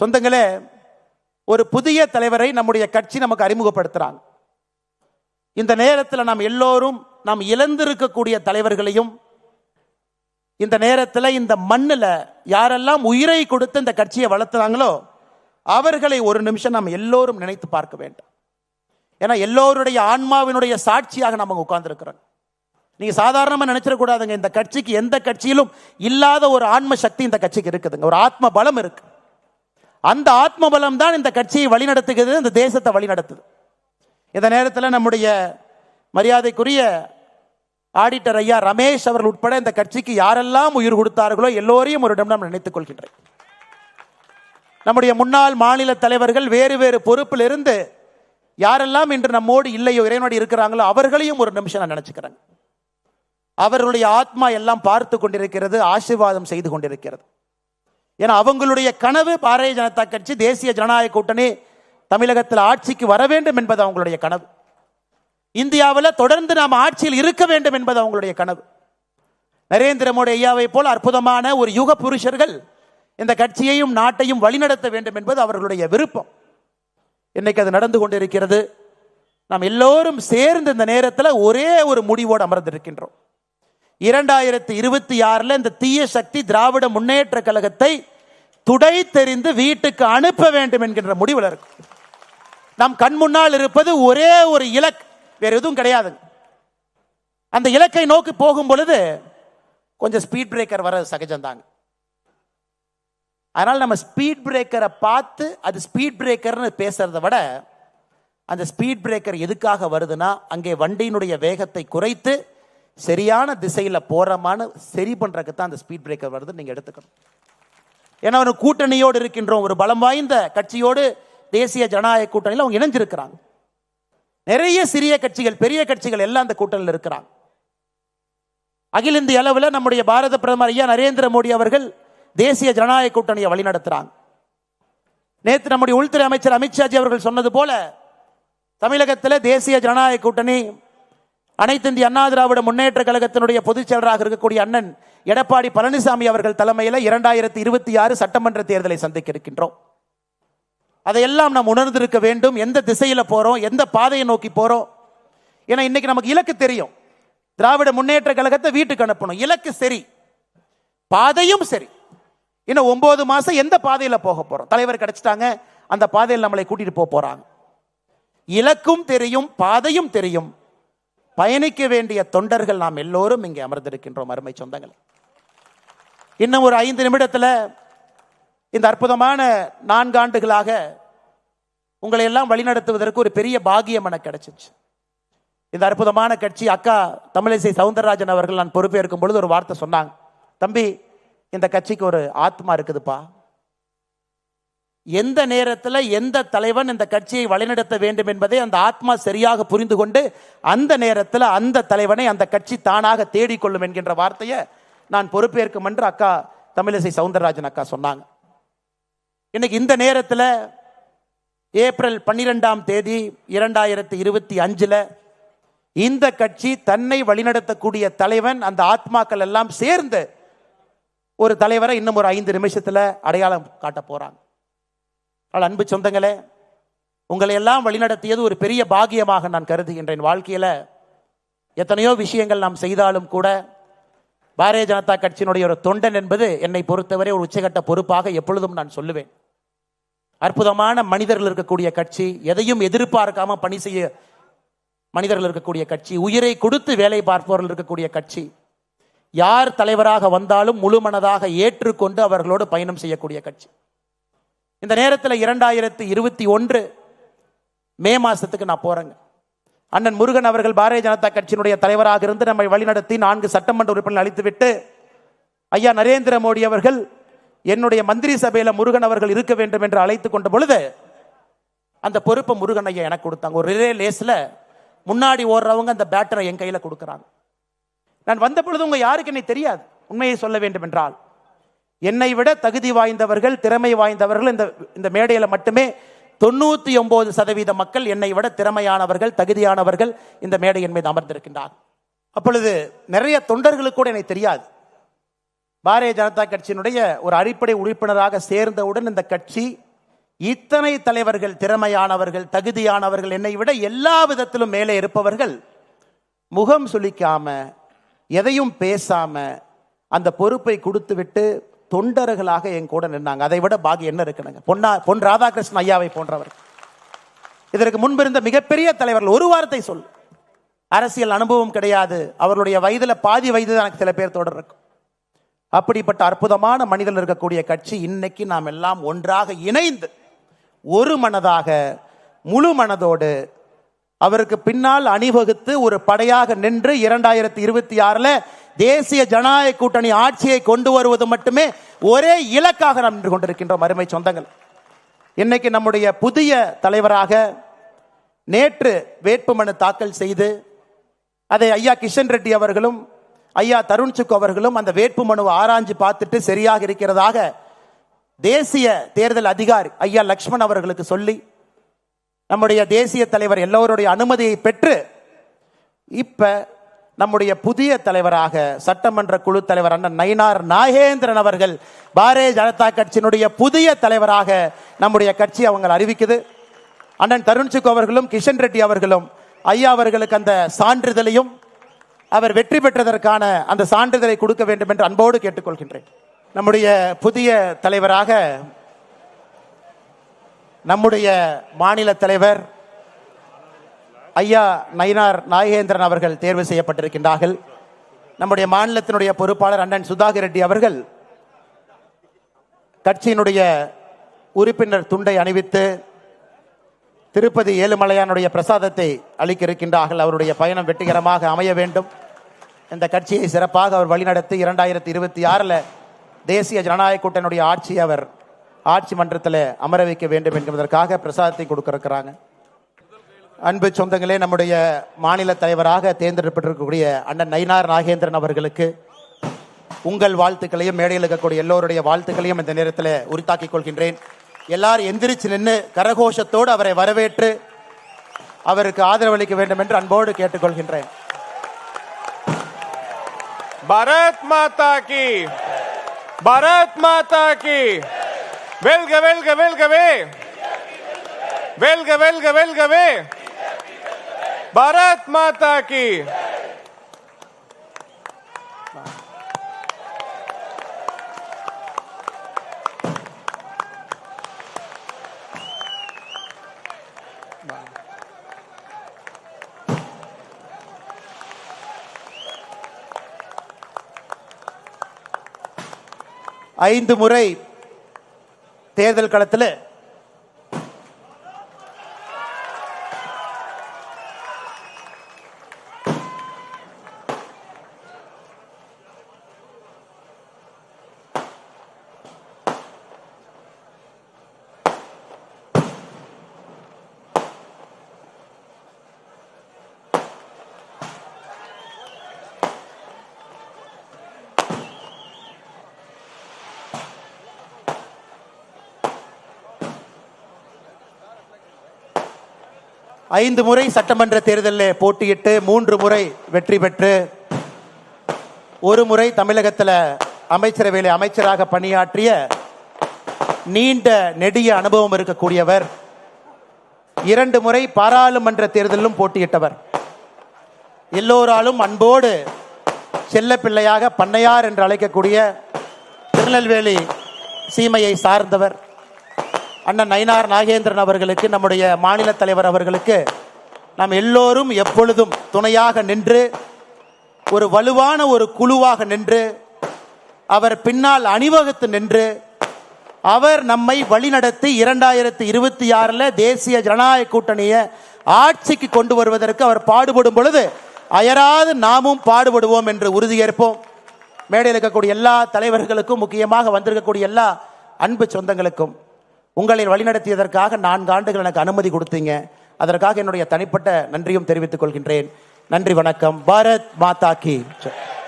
சொந்தங்களே ஒரு புதிய தலைவரை நம்முடைய கட்சி நமக்கு அறிமுகப்படுத்துறாங்க. இந்த நேரத்தில் நாம் எல்லோரும் நாம் இழந்திருக்கக்கூடிய தலைவர்களையும் இந்த நேரத்தில் இந்த மண்ணில் யாரெல்லாம் உயிரை கொடுத்து இந்த கட்சியை வளர்த்துறாங்களோ அவர்களை ஒரு நிமிஷம் நாம் எல்லோரும் நினைத்து பார்க்க வேண்டும். ஏன்னா எல்லோருடைய ஆன்மாவினுடைய சாட்சியாக நம்ம உட்கார்ந்துருக்கிறோம். நீங்கள் சாதாரணமாக நினைச்சிடக்கூடாதுங்க இந்த கட்சிக்கு எந்த கட்சியிலும் இல்லாத ஒரு ஆன்ம சக்தி இந்த கட்சிக்கு இருக்குதுங்க. ஒரு ஆத்ம பலம் இருக்குது அந்த ஆத்ம பலம் தான் இந்த கட்சியை வழிநடத்துகிறது இந்த தேசத்தை வழிநடத்துது. இந்த நேரத்தில் நம்முடைய மரியாதைக்குரிய ஆடிட்டர் ஐயா ரமேஷ் அவர்கள் உட்பட இந்த கட்சிக்கு யாரெல்லாம் உயிர் கொடுத்தார்களோ எல்லோரையும் ஒரு நிமிடம் நினைத்துக் கொள்கின்றேன் நம்முடைய முன்னாள் மாநில தலைவர்கள் வேறு வேறு பொறுப்பில் இருந்து யாரெல்லாம் இன்று நம்மோடு இல்லையோ இறைவனோடு இருக்கிறாங்களோ அவர்களையும் ஒரு நிமிஷம் நான் நினைச்சுக்கிறேன். அவர்களுடைய ஆத்மா எல்லாம் பார்த்து கொண்டிருக்கிறது ஆசீர்வாதம் செய்து கொண்டிருக்கிறது. ஏன்னா அவங்களுடைய கனவு பாரதிய ஜனதா கட்சி தேசிய ஜனநாயக கூட்டணி தமிழகத்தில் ஆட்சிக்கு வர வேண்டும் என்பது அவங்களுடைய கனவு. இந்தியாவில் தொடர்ந்து நாம் ஆட்சியில் இருக்க வேண்டும் என்பது அவங்களுடைய கனவு. நரேந்திர மோடி ஐயாவை போல் அற்புதமான ஒரு யுக புருஷர்கள் இந்த கட்சியையும் நாட்டையும் வழிநடத்த வேண்டும் என்பது அவர்களுடைய விருப்பம். இன்னைக்கு அது நடந்து கொண்டிருக்கிறது. நாம் எல்லோரும் சேர்ந்து இந்த நேரத்தில் ஒரே ஒரு முடிவோடு அமர்ந்திருக்கின்றோம். இரண்டாயிரத்தி இருபத்தி ஆறில் இந்த தீய சக்தி திராவிட முன்னேற்ற கழகத்தை துடை தெரிந்து வீட்டுக்கு அனுப்ப வேண்டும் என்கின்ற முடிவில் இருக்கும் நம் கண் முன்னால் இருப்பது ஒரே ஒரு இலக்கு வேறு எதுவும் கிடையாது அந்த இலக்கை நோக்கி போகும் பொழுது கொஞ்சம் ஸ்பீட் பிரேக்கர் வர சகஜம்தாங்க. அதனால் நம்ம ஸ்பீட் பிரேக்கரை பார்த்து அது ஸ்பீட் பிரேக்கர்னு பேசுறத விட அந்த ஸ்பீட் பிரேக்கர் எதுக்காக வருதுன்னா அங்கே வண்டியினுடைய வேகத்தை குறைத்து சரியான திசையில் போறமான சரி பண்ணுறக்கு தான் அந்த ஸ்பீட் பிரேக்கர் வருது நீங்கள் எடுத்துக்கணும். ஏன்னா ஒரு கூட்டணியோடு இருக்கின்றோம். ஒரு பலம் வாய்ந்த கட்சியோடு தேசிய ஜனநாயக கூட்டணியில் அவங்க இணைஞ்சிருக்கிறாங்க. நிறைய சிறிய கட்சிகள் பெரிய கட்சிகள் எல்லாம் அந்த கூட்டணியில் இருக்கிறாங்க. அகில இந்திய அளவில் நம்முடைய பாரத பிரதமர் ஐயா நரேந்திர மோடி அவர்கள் தேசிய ஜனநாயக கூட்டணியை வழிநடத்துகிறாங்க நேற்று நம்முடைய உள்துறை அமைச்சர் அமித்ஷாஜி அவர்கள் சொன்னது போல தமிழகத்தில் தேசிய ஜனநாயக கூட்டணி அனைத்து இந்திய அண்ணா திராவிட முன்னேற்ற கழகத்தினுடைய பொதுச் செயலராக இருக்கக்கூடிய அண்ணன் எடப்பாடி பழனிசாமி அவர்கள் தலைமையில் இரண்டாயிரத்தி இருபத்தி ஆறு சட்டமன்ற தேர்தலை சந்திக்க இருக்கின்றோம். அதையெல்லாம் நாம் உணர்ந்திருக்க வேண்டும். எந்த திசையில் போறோம்? எந்த பாதையை நோக்கி போறோம்? ஏன்னா இன்னைக்கு நமக்கு இலக்கு தெரியும். திராவிட முன்னேற்ற கழகத்தை வீட்டுக்கு அனுப்பணும். இலக்கு சரி. பாதையும் சரி. இன்னும் ஒன்பது மாசம் எந்த பாதையில் போக போறோம்? தலைவர் கிடைச்சிட்டாங்க. அந்த பாதையில் நம்மளை கூட்டிட்டு போக போறாங்க. இலக்கும் தெரியும் பாதையும் தெரியும். பயணிக்க வேண்டிய தொண்டர்கள் நாம் எல்லோரும் இங்கே அமர்ந்திருக்கின்றோம் அருமை சொந்தங்களை. இன்னும் ஒரு ஐந்து நிமிடத்தில் இந்த அற்புதமான நான்கு ஆண்டுகளாக உங்களை எல்லாம் வழிநடத்துவதற்கு ஒரு பெரிய பாகியம் எனக்கு கிடைச்சிச்சு. இந்த அற்புதமான கட்சி அக்கா தமிழிசை சவுந்தரராஜன் அவர்கள் நான் பொறுப்பேற்கும் பொழுது ஒரு வார்த்தை சொன்னாங்க. தம்பி இந்த கட்சிக்கு ஒரு ஆத்மா இருக்குதுப்பா. எந்த நேரத்தில் எந்த தலைவன் இந்த கட்சியை வழிநடத்த வேண்டும் என்பதை அந்த ஆத்மா சரியாக புரிந்து கொண்டு அந்த நேரத்தில் அந்த தலைவனை அந்த கட்சி தானாக தேடிக்கொள்ளும் என்கின்ற வார்த்தையை நான் பொறுப்பேற்கும் என்று அக்கா தமிழிசை சவுந்தரராஜன் அக்கா சொன்னாங்க. இன்னைக்கு இந்த நேரத்தில் ஏப்ரல் பன்னிரெண்டாம் தேதி இரண்டாயிரத்தி இருபத்தி அஞ்சில் இந்த கட்சி தன்னை வழிநடத்தக்கூடிய தலைவன் அந்த ஆத்மாக்கள் எல்லாம் சேர்ந்து ஒரு தலைவரை இன்னும் ஒரு ஐந்து நிமிஷத்தில் அடையாளம் காட்ட போகிறாங்க ஆனால் அன்பு சொந்தங்களே உங்களை எல்லாம் வழிநடத்தியது ஒரு பெரிய பாகியமாக நான் கருதுகின்றேன். வாழ்க்கையில் எத்தனையோ விஷயங்கள் நாம் செய்தாலும் கூட பாரதிய ஜனதா கட்சியினுடைய ஒரு தொண்டன் என்பது என்னை பொறுத்தவரை ஒரு உச்சகட்ட பொறுப்பாக எப்பொழுதும் நான் சொல்லுவேன். அற்புதமான மனிதர்கள் இருக்கக்கூடிய கட்சி எதையும் எதிர்பார்க்காம பணி செய்ய மனிதர்கள் இருக்கக்கூடிய கட்சி உயிரை கொடுத்து வேலை பார்ப்பவர்கள் இருக்கக்கூடிய கட்சி யார் தலைவராக வந்தாலும் முழு மனதாக ஏற்றுக்கொண்டு அவர்களோடு பயணம் செய்யக்கூடிய கட்சி. இந்த நேரத்தில் இரண்டாயிரத்தி இருபத்தி ஒன்று மே மாசத்துக்கு நான் போறேங்க. அண்ணன் முருகன் அவர்கள் பாரதிய ஜனதா கட்சியினுடைய தலைவராக இருந்து நம்மை வழிநடத்தி நான்கு சட்டமன்ற உறுப்பினர் அளித்துவிட்டு ஐயா நரேந்திர மோடி அவர்கள் என்னுடைய மந்திரி சபையில் முருகன் அவர்கள் இருக்க வேண்டும் என்று அழைத்து கொண்ட பொழுது அந்த பொறுப்பை முருகன் ஐயா எனக்கு கொடுத்தாங்க. ஒரு ரிலே லேஸில் முன்னாடி ஓடுறவங்க அந்த பேட்டரை என் கையில் கொடுக்குறாங்க. நான் வந்த பொழுது உங்க யாருக்கு என்னை தெரியாது. உண்மையை சொல்ல வேண்டும் என்றால் என்னை விட தகுதி வாய்ந்தவர்கள் திறமை வாய்ந்தவர்கள் இந்த இந்த மேடையில் மட்டுமே தொண்ணூத்தி ஒன்பது சதவீத மக்கள் என்னை விட திறமையானவர்கள் தகுதியானவர்கள் இந்த மேடையின் மீது அமர்ந்திருக்கின்றார். அப்பொழுது நிறைய தொண்டர்களுக்கு கூட எனக்கு தெரியாது. பாரதிய ஜனதா கட்சியினுடைய ஒரு அடிப்படை உறுப்பினராக சேர்ந்தவுடன் இந்த கட்சி இத்தனை தலைவர்கள் திறமையானவர்கள் தகுதியானவர்கள் என்னை விட எல்லா விதத்திலும் மேலே இருப்பவர்கள் முகம் சுளிக்காம எதையும் பேசாம அந்த பொறுப்பை கொடுத்துவிட்டு தொண்டர்களாக என் கூட நின்னாங்க. அதை விட பாகி என்ன இருக்குனுங்க? பொன்னா பொன் ராதாகிருஷ்ணன் ஐயாவை போன்றவர். இதற்கு முன்பிருந்த மிகப்பெரிய தலைவர்கள் ஒரு வார்த்தை சொல். அரசியல் அனுபவம் கிடையாது. அவர்களுடைய வயதில் பாதி வயது தான் எனக்கு சில பேர் தொடர் இருக்கும். அப்படிப்பட்ட அற்புதமான மனிதன் இருக்கக்கூடிய கட்சி இன்னைக்கு நாம் எல்லாம் ஒன்றாக இணைந்து ஒரு மனதாக முழு மனதோடு அவருக்கு பின்னால் அணிவகுத்து ஒரு படையாக நின்று இரண்டாயிரத்தி இருபத்தி ஆறில் தேசிய ஜனநாயக கூட்டணி ஆட்சியை கொண்டு வருவது மட்டுமே ஒரே இலக்காக நாம் நின்று கொண்டிருக்கின்றோம் அருமை சொந்தங்கள். இன்னைக்கு நம்முடைய புதிய தலைவராக நேற்று வேட்புமனு தாக்கல் செய்து அதை ஐயா கிஷன் ரெட்டி அவர்களும் ஐயா தருண் சுக் அவர்களும் அந்த வேட்புமனுவை ஆராய்ஞ்சு பார்த்துட்டு சரியாக இருக்கிறதாக தேசிய தேர்தல் அதிகாரி ஐயா லக்ஷ்மண் அவர்களுக்கு சொல்லி நம்முடைய தேசிய தலைவர் எல்லோருடைய அனுமதியை பெற்று இப்போ நம்முடைய புதிய தலைவராக சட்டமன்ற குழு தலைவர் அண்ணன் நயினார் நாகேந்திரன் அவர்கள் பாரதிய ஜனதா கட்சியினுடைய புதிய தலைவராக நம்முடைய கட்சி அவங்க அறிவிக்குது. அண்ணன் தருண்சுக் அவர்களும் கிஷன் ரெட்டி அவர்களும் ஐயா அவர்களுக்கு அந்த சான்றிதழையும் அவர் வெற்றி பெற்றதற்கான அந்த சான்றிதழை கொடுக்க வேண்டும் என்று அன்போடு கேட்டுக்கொள்கின்றேன். நம்முடைய புதிய தலைவராக நம்முடைய மாநில தலைவர் ஐயா நயினார் நாகேந்திரன் அவர்கள் தேர்வு செய்யப்பட்டிருக்கின்றார்கள். நம்முடைய மாநிலத்தினுடைய பொறுப்பாளர் அண்ணன் சுதாகர் ரெட்டி அவர்கள் கட்சியினுடைய உறுப்பினர் துண்டை அணிவித்து திருப்பதி ஏழுமலையானுடைய பிரசாதத்தை அளிக்க இருக்கின்றார்கள் அவருடைய பயணம் வெற்றிகரமாக அமைய வேண்டும். இந்த கட்சியை சிறப்பாக அவர் வழிநடத்தி இரண்டாயிரத்தி இருபத்தி ஆறில் தேசிய ஜனநாயக கூட்டணியுடைய ஆட்சி அவர் ஆட்சி மன்றத்தில் அமர வைக்க வேண்டும் என்பதற்காக பிரசாதத்தை கொடுக்க இருக்கிறாங்க அன்பு சொந்தங்களே நம்முடைய மாநில தலைவராக தேர்ந்தெடுக்கப்பட்டிருக்கக்கூடிய அண்ணன் நயினார் நாகேந்திரன் அவர்களுக்கு உங்கள் வாழ்த்துக்களையும் மேடையில் இருக்கக்கூடிய எல்லோருடைய வாழ்த்துக்களையும் இந்த நேரத்தில் உரித்தாக்கிக் கொள்கின்றேன். எல்லாரும் எந்திரிச்சு நின்று கரகோஷத்தோடு அவரை வரவேற்று அவருக்கு ஆதரவளிக்க வேண்டும் என்று அன்போடு கேட்டுக்கொள்கின்றேன். பரத் மாதா கி பரத் மாதா கி. வெல்க வெல்க வெல்கவே. வெல்க வெல்க வெல்கவே. பாரத் மாதா கி. ஐந்து முறை தேர்தல் களத்தில் ஐந்து முறை சட்டமன்ற தேர்தலில் போட்டியிட்டு மூன்று முறை வெற்றி பெற்று ஒரு முறை தமிழகத்தில் அமைச்சரவையில் அமைச்சராக பணியாற்றிய நீண்ட நெடிய அனுபவம் இருக்கக்கூடியவர் இரண்டு முறை பாராளுமன்ற தேர்தலிலும் போட்டியிட்டவர். எல்லோராலும் அன்போடு செல்ல பிள்ளையாக பண்ணையார் என்று அழைக்கக்கூடிய திருநெல்வேலி சீமையை சார்ந்தவர். அண்ணன் நயினார் நாகேந்திரன் அவர்களுக்கு நம்முடைய மாநில தலைவர் அவர்களுக்கு நாம் எல்லோரும் எப்பொழுதும் துணையாக நின்று ஒரு வலுவான ஒரு குழுவாக நின்று அவர் பின்னால் அணிவகுத்து நின்று அவர் நம்மை வழிநடத்தி இரண்டாயிரத்தி இருபத்தி ஆறில் தேசிய ஜனநாயக கூட்டணியை ஆட்சிக்கு கொண்டு வருவதற்கு அவர் பாடுபடும் பொழுது அயராது நாமும் பாடுபடுவோம் என்று உறுதியேற்போம். மேடையில் இருக்கக்கூடிய எல்லா தலைவர்களுக்கும் முக்கியமாக வந்திருக்கக்கூடிய எல்லா அன்பு சொந்தங்களுக்கும். உங்களை வழிநடத்தியதற்காக நான்கு ஆண்டுகள் எனக்கு அனுமதி கொடுத்தீங்க. அதற்காக என்னுடைய தனிப்பட்ட நன்றியும் தெரிவித்துக் கொள்கின்றேன். நன்றி வணக்கம். பாரத் மாதா கி.